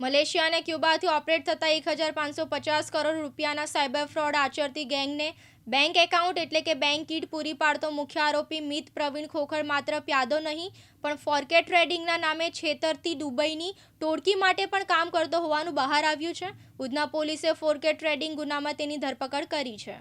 Malaysia અને ક્યુબાથી operate થતા એક હજાર પાંચસો પચાસ કરોડ રૂપિયાના સાયબર ફ્રોડ આચરતી ગેંગને બેંક એકાઉન્ટ એટલે કે બેંક કીટ પૂરી પાડતો મુખ્ય આરોપી મિત પ્રવીણ ખોખર માત્ર પ્યાદો નહીં, પણ ફોરકે ટ્રેડિંગના નામે છેતરતી દુબઈની ટોળકી માટે પણ કામ કરતો હોવાનું બહાર આવ્યું છે. ઉધના પોલીસે ફોરકે ટ્રેડિંગ ગુનામાં તેની ધરપકડ કરી છે.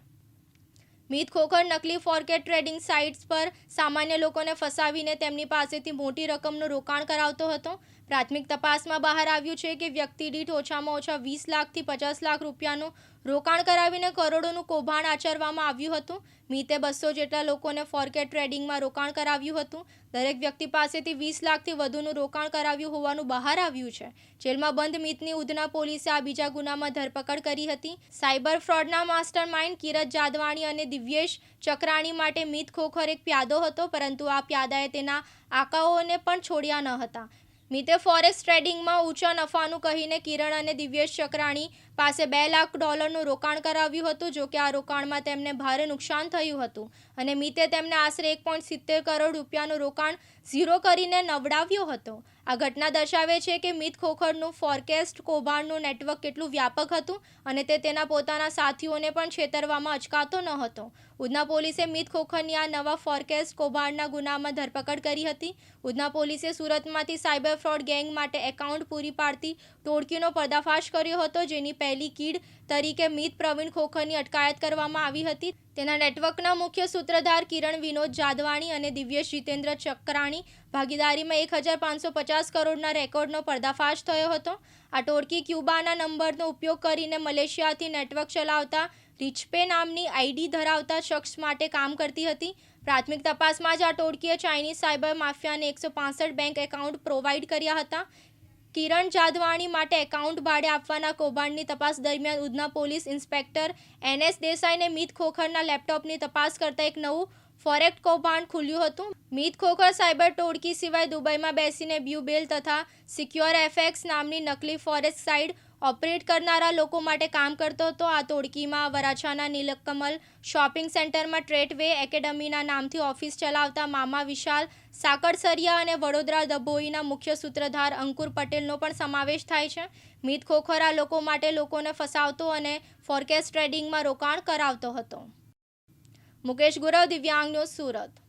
મિત ખોખર નકલી ફોરકેટ ટ્રેડિંગ સાઇટ્સ પર સામાન્ય લોકોને ફસાવીને તેમની પાસેથી મોટી રકમનું રોકાણ કરાવતો હતો. પ્રાથમિક તપાસમાં બહાર આવ્યું છે કે વ્યક્તિ દીઠ ઓછામાં ઓછા વીસ લાખથી પચાસ લાખ રૂપિયાનું રોકાણ કરાવીને કરોડોનું કૌભાંડ આચરવામાં આવ્યું હતું. મીતે બસો જેટલા લોકોને ફોરકેટ ટ્રેડિંગમાં રોકાણ કરાવ્યું હતું. દરેક વ્યક્તિ પાસેથી વીસ લાખથી વધુનું રોકાણ કરાવ્યું હોવાનું બહાર આવ્યું છે. જેલમાં બંધ મીતની ઉધના પોલીસે આ બીજા ગુનામાં ધરપકડ કરી હતી. સાયબર ફ્રોડના માસ્ટર માઇન્ડ કિરત જાદવાણી અને દિવ્યેશ ચક્રાણી માટે મીત ખોખર એક પ્યાદો હતો, પરંતુ આ પ્યાદાએ તેના આકાઓને પણ છોડ્યા ન હતા. મિતે ફોરેસ્ટ ટ્રેડિંગમાં ઊંચા નફાનું કહીને કિરણ અને દિવ્યેશ ચક્રાણી પાસે બે લાખ ડોલરનું રોકાણ કરાવ્યું હતું, જો કે આ રોકાણમાં તેમને ભારે નુકસાન થયું હતું. અને મિતે તેમને આશરે એક પોઈન્ટ સિત્તેર કરોડ રૂપિયાનું રોકાણ ઝીરો કરીને નવડાવ્યો હતો. આ ઘટના દર્શાવે છે કે મિત ખોખરનું ફોરકેસ્ટ કૌભાંડનું નેટવર્ક કેટલું વ્યાપક હતું અને તે તેના પોતાના સાથીઓને પણ છેતરવામાં અચકાતો ન હતો. ઉધના પોલીસે મિત ખોખરની આ નવા ફોરકેસ્ટ કૌભાંડના ગુનામાં ધરપકડ કરી હતી. ઉધના પોલીસે સુરતમાંથી સાયબર ફ્રોડ ગેંગ માટે એકાઉન્ટ પૂરી પાડતી ટોળકીનો પર્દાફાશ કર્યો હતો, જેની પહેલી કીડ તરીકે મિત પ્રવીણ ખોખરની અટકાયત કરવામાં આવી હતી. તેના નેટવર્કના મુખ્ય સૂત્રધાર કિરણ વિનોદ જાદવાણી અને દિવ્યેશ જીતેન્દ્ર ચક્રાણી. ભાગીદારીમાં એક હજાર પાંચસો પચાસ કરોડના રેકોર્ડનો પર્દાફાશ થયો હતો. આ ટોળકી ક્યુબાના નંબરનો ઉપયોગ કરીને મલેશિયાથી નેટવર્ક ચલાવતા રિચપે નામની આઈડી ધરાવતા શખ્સ માટે કામ કરતી હતી. પ્રાથમિક તપાસમાં જ આ ટોળકીએ ચાઇનીઝ સાયબર માફિયાને એકસો બેંક એકાઉન્ટ પ્રોવાઈડ કર્યા હતા. કિરણ જાદવાણી માટે એકાઉન્ટ ભાડે આપવાના કૌભાંડની તપાસ દરમિયાન Udhna police inspector N S દેસાઈને મિત ખોખરના લેપટોપની તપાસ કરતા એક નવું ફોરેક્ટ કૌભાંડ ખુલ્યું હતું. મિત ખોખર સાયબર ટોળકી સિવાય દુબઈમાં બેસીને બ્યુબેલ તથા સિક્યોર એફએક્સ નામની નકલી ફોરેક્સ સાઇટ ઓપરેટ કરનારા લોકો માટે કામ કરતો હતો. આ તોડકીમાં વરાછાના નીલકમલ શોપિંગ સેન્ટરમાં ટ્રેટવે એકેડમીના નામથી ઓફિસ ચલાવતા મામા વિશાલ સાકરસરિયા અને વડોદરા દભોઈના મુખ્ય સૂત્રધાર અંકુર પટેલનો પણ સમાવેશ થાય છે. મિત ખોખરા લોકો માટે લોકોને ફસાવતો અને ફોરકેસ્ટ ટ્રેડિંગમાં રોકાણ કરાવતો હતો. મુકેશ ગુરવ, દિવ્યાંગ ન્યૂઝ સુરત.